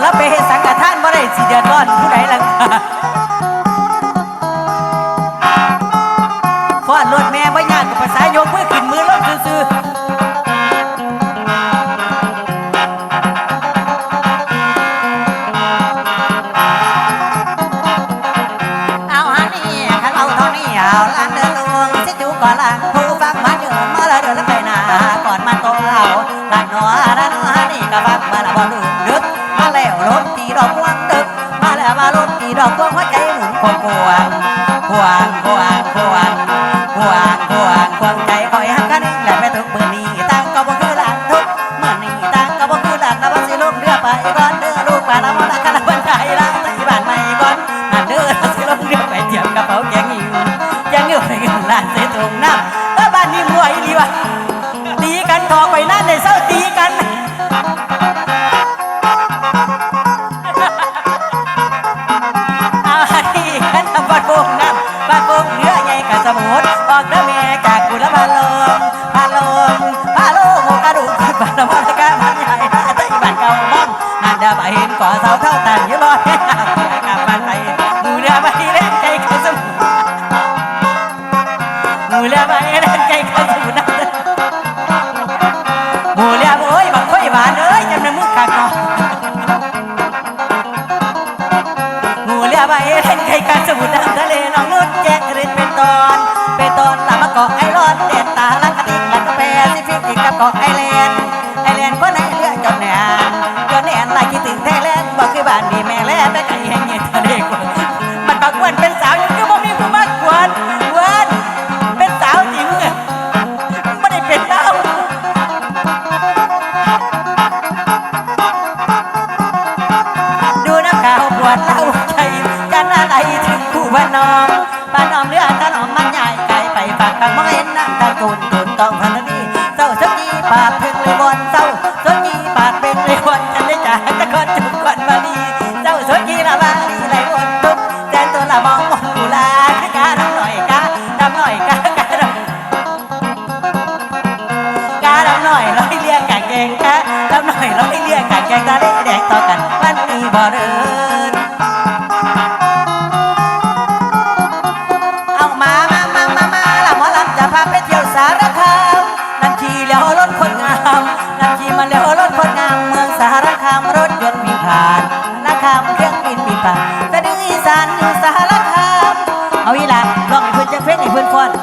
แล้วไปเห็นสังฆทานบ่ได้สิเดือดร้อนผู้ใดล่ะฟ้อนรถแม่ไม่ยากกับภาษายก ควางควางควางใจคอยหักกันาวสาวเท่าต่างเยอะเลยกลับบ้านไปดูเรือไปเล่นใจเขาสมุนหมูเรือไปเล่นใจเขาสมุนหมูเรือโอ้ยบักค่อยหวานเอ้ยจำนำมุกกักเนาะหมูเรือไปเล่นใจเขาสมุนน้ำทะเลน้องนุ่นแจ๊ แว่นน้องบ้านน้องเลือดตาหนองมันใหญ่ไกลไปปากกางมองเห็นนั่งตะกูตุนต้อง Thank you for it.